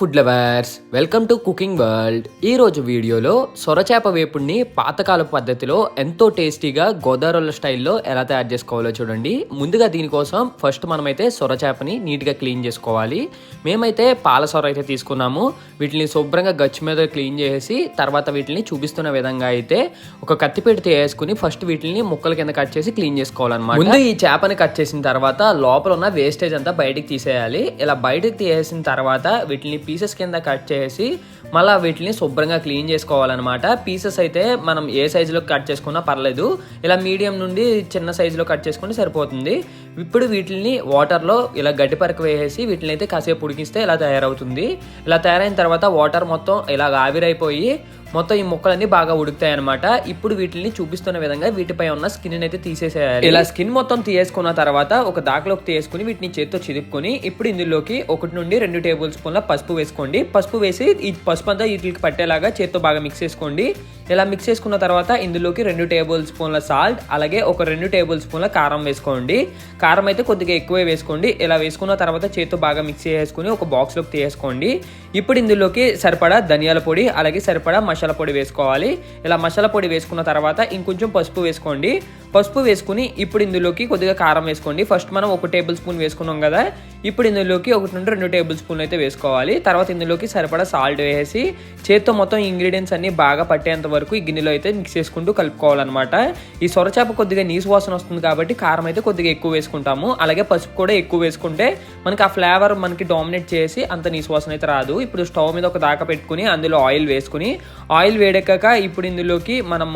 Food lovers welcome to cooking world. ఈ రోజు వీడియోలో సొరచేప వేపుడిని పాతకాల పద్ధతిలో ఎంతో టేస్టీగా గోదావరి స్టైల్లో ఎలా తయారు చేసుకోవాలో చూడండి. ముందుగా దీనికోసం ఫస్ట్ మనమైతే సొరచేపని నీట్గా క్లీన్ చేసుకోవాలి. మేమైతే పాల సొర అయితే తీసుకున్నాము. వీటిని శుభ్రంగా గచ్చు మీద క్లీన్ చేసి తర్వాత వీటిని చూపిస్తున్న విధంగా అయితే ఒక కత్తిపీట వేసుకుని ఫస్ట్ వీటిని ముక్కల కింద కట్ చేసి క్లీన్ చేసుకోవాలన్నమాట. ముందు ఈ చేపని కట్ చేసిన తర్వాత లోపల ఉన్న వేస్టేజ్ అంతా బయటికి తీసేయాలి. ఇలా బయటికి తీసేసిన తర్వాత వీటిని పీసెస్ కింద కట్ చేసి మళ్ళీ వీటిని శుభ్రంగా క్లీన్ చేసుకోవాలన్నమాట. పీసెస్ అయితే మనం ఏ సైజులో కట్ చేసుకున్నా పర్లేదు. ఇలా మీడియం నుండి చిన్న సైజులో కట్ చేసుకుంటే సరిపోతుంది. ఇప్పుడు వీటిని వాటర్లో ఇలా గడ్డి పరకు వేసేసి వీటిని అయితే కాసేపు ఉడికిస్తే ఇలా తయారవుతుంది. ఇలా తయారైన తర్వాత వాటర్ మొత్తం ఇలా ఆవిరైపోయి మొత్తం ఈ ముక్కలన్నీ బాగా ఉడుకుతాయి అనమాట ఇప్పుడు వీటిని చూపిస్తున్న విధంగా వీటిపై ఉన్న స్కిన్ అయితే తీసేసేయాలి. ఇలా స్కిన్ మొత్తం తీసేసుకున్న తర్వాత ఒక దాకలోకి తీసుకుని వీటిని చేత్తో చిదుపుకొని ఇప్పుడు ఇందులోకి ఒకటి నుండి రెండు టేబుల్ స్పూన్ల పసుపు వేసుకోండి. పసుపు వేసి ఈ పసుపు అంతా వీటికి పట్టేలాగా చేత్తో బాగా మిక్స్ చేసుకోండి. ఇలా మిక్స్ చేసుకున్న తర్వాత ఇందులోకి రెండు టేబుల్ స్పూన్ల సాల్ట్ అలాగే ఒక రెండు టేబుల్ స్పూన్ల కారం వేసుకోండి. కారం అయితే కొద్దిగా ఎక్కువే వేసుకోండి. ఇలా వేసుకున్న తర్వాత చేత్తో బాగా మిక్స్ చేసుకుని ఒక బాక్స్లోకి తీసేసుకోండి. ఇప్పుడు ఇందులోకి సరిపడా ధనియాల పొడి అలాగే సరిపడా మసాలా పొడి వేసుకోవాలి. ఇలా మసాలా పొడి వేసుకున్న తర్వాత ఇంకొంచెం పసుపు వేసుకోండి. పసుపు వేసుకుని ఇప్పుడు ఇందులోకి కొద్దిగా కారం వేసుకోండి. ఫస్ట్ మనం ఒక టేబుల్ స్పూన్ వేసుకున్నాం కదా ఇప్పుడు ఇందులోకి ఒకటి నుండి రెండు టేబుల్ స్పూన్లు అయితే వేసుకోవాలి. తర్వాత ఇందులోకి సరిపడా సాల్ట్ వేసి చేత్తో మొత్తం ఇంగ్రీడియంట్స్ అన్ని బాగా పట్టేంత వరకు ఈ గిన్నెలో అయితే మిక్స్ చేసుకుంటూ కలుపుకోవాలన్నమాట. ఈ సొరచేప కొద్దిగా నీసు వాసన వస్తుంది కాబట్టి కారం అయితే కొద్దిగా ఎక్కువ వేసుకుంటాము. అలాగే పసుపు కూడా ఎక్కువ వేసుకుంటే మనకి ఆ ఫ్లేవర్ మనకి డామినేట్ చేసి అంత నీసు వాసన అయితే రాదు. ఇప్పుడు స్టవ్ మీద ఒక దాకా పెట్టుకుని అందులో ఆయిల్ వేసుకుని ఆయిల్ వేడెక్కాక ఇప్పుడు ఇందులోకి మనం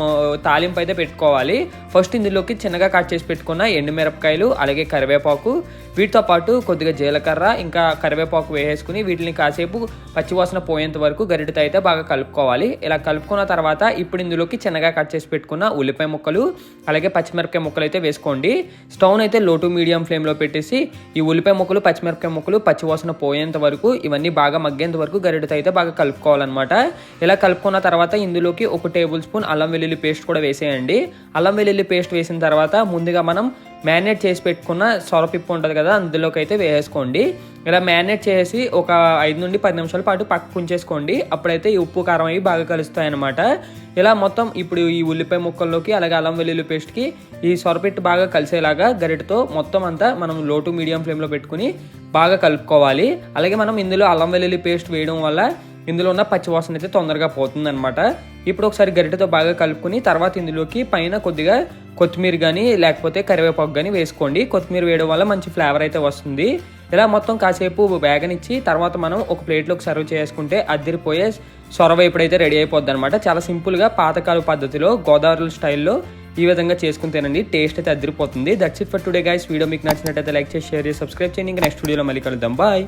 తాలింపు అయితే పెట్టుకోవాలి. ఫస్ట్ ఇందులోకి చిన్నగా కట్ చేసి పెట్టుకున్న ఎండుమిరపకాయలు అలాగే కరివేపాకు వీటితో పాటు కొద్దిగా జీలకర్ర ఇంకా కరివేపాకు వేసేసుకుని వీటిని కాసేపు పచ్చివాసన పోయేంత వరకు గరిటతో అయితే బాగా కలుపుకోవాలి. ఇలా కలుపుకున్న తర్వాత ఇప్పుడు ఇందులోకి చిన్నగా కట్ చేసి పెట్టుకున్న ఉల్లిపాయ ముక్కలు అలాగే పచ్చిమిరపకాయ ముక్కలు అయితే వేసుకోండి. స్టవ్ అయితే లో టు మీడియం ఫ్లేమ్లో పెట్టేసి ఈ ఉల్లిపాయ ముక్కలు పచ్చిమిరపకాయ ముక్కలు పచ్చివాసన పోయేంత వరకు ఇవన్నీ బాగా మగ్గేంత వరకు గరిటతో అయితే బాగా కలుపుకోవాలన్నమాట. ఇలా కలుపుకున్న తర్వాత ఇందులోకి ఒక టేబుల్ స్పూన్ అల్లం వెల్లుల్లి పేస్ట్ కూడా వేసేయండి. అల్లం వెల్లుల్లి పేస్ట్ వేసిన తర్వాత ముందుగా మనం మ్యారినేట్ చేసి పెట్టుకున్న సొరపిప్పు ఉంటుంది కదా అందులోకి అయితే వేసుకోండి ఇలా మ్యారినేట్ చేసి ఒక ఐదు నుండి పది నిమిషాల పాటు పక్కకు ఉంచేసుకోండి. అప్పుడైతే ఈ ఉప్పు కారం అవి బాగా కలుస్తాయి అనమాట ఇలా మొత్తం ఇప్పుడు ఈ ఉల్లిపాయ ముక్కల్లోకి అలాగే అల్లం వెల్లుల్లి పేస్ట్కి ఈ సొరపిట్టు బాగా కలిసేలాగా గరిటతో మొత్తం అంతా మనం లో టు మీడియం ఫ్లేమ్లో పెట్టుకుని బాగా కలుపుకోవాలి. అలాగే మనం ఇందులో అల్లం వెల్లుల్లి పేస్ట్ వేయడం వల్ల ఇందులో ఉన్న పచ్చివాసన అయితే తొందరగా పోతుంది అనమాట ఇప్పుడు ఒకసారి గరిటెతో బాగా కలుపుకుని తర్వాత ఇందులోకి పైన కొద్దిగా కొత్తిమీర కానీ లేకపోతే కరివేపాకు కానీ వేసుకోండి. కొత్తిమీర వేయడం వల్ల మంచి ఫ్లేవర్ అయితే వస్తుంది. ఇలా మొత్తం కాసేపు వేగనిచ్చి తర్వాత మనం ఒక ప్లేట్లోకి సర్వ్ చేసుకుంటే అద్దరిపోయే సొరవ ఎప్పుడైతే రెడీ అయిపోద్ది అనమాట చాలా సింపుల్గా పాతకాల పద్ధతిలో గోదావరి స్టైల్లో ఈ విధంగా చేసుకుని తినండి. టేస్ట్ అయితే అదిరిపోతుంది. That's it for today guys video మీకు నచ్చినట్టయితే లైక్ చేసి షేర్ చేసి సబ్స్క్రైబ్ చేయండి. ఇంకా నెక్స్ట్ వీడియోలో మళ్ళీ కలుద్దాం. బాయ్